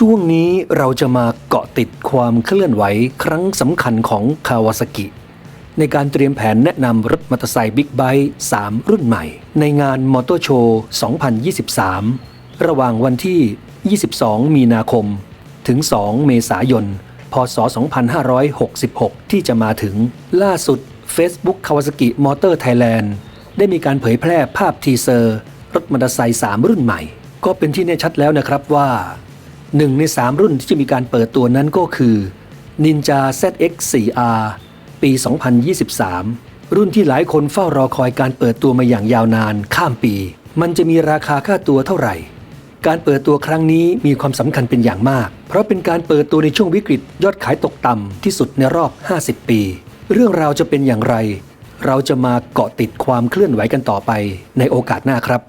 ช่วงนี้เราจะมาเกาะติดความเคลื่อนไหวครั้งสำคัญของคาวาซากิ ในการเตรียมแผนแนะนำรถมอเตอร์ไซค์บิ๊กไบค์3 รุ่นใหม่ ในงานมอเตอร์โชว์ 2023 ระหว่างวันที่ 22 มีนาคม ถึง 2 เมษายน พศ 2566 ที่จะมาถึงล่าสุด Facebook Kawasaki Motor Thailand ได้มีการเผยแพร่ภาพทีเซอร์ รถมอเตอร์ไซค์3รุ่นใหม่ ก็เป็นที่แน่ชัดแล้วนะครับว่า หนึ่งใน 3 รุ่นที่จะมีการเปิดตัวนั้นก็คือ Ninja ZX 4R ปี 2023 รุ่นที่หลายคนเฝ้ารอคอยการเปิดตัวมาอย่างยาวนานข้ามปี มันจะมีราคาค่าตัวเท่าไหร่ การเปิดตัวครั้งนี้มีความสำคัญเป็นอย่างมาก เพราะเป็นการเปิดตัวในช่วงวิกฤตยอดขายตกต่ำที่สุดในรอบ 50 ปี เรื่องราวจะเป็นอย่างไร เราจะมาเกาะติดความเคลื่อนไหวกันต่อไปในโอกาสหน้าครับ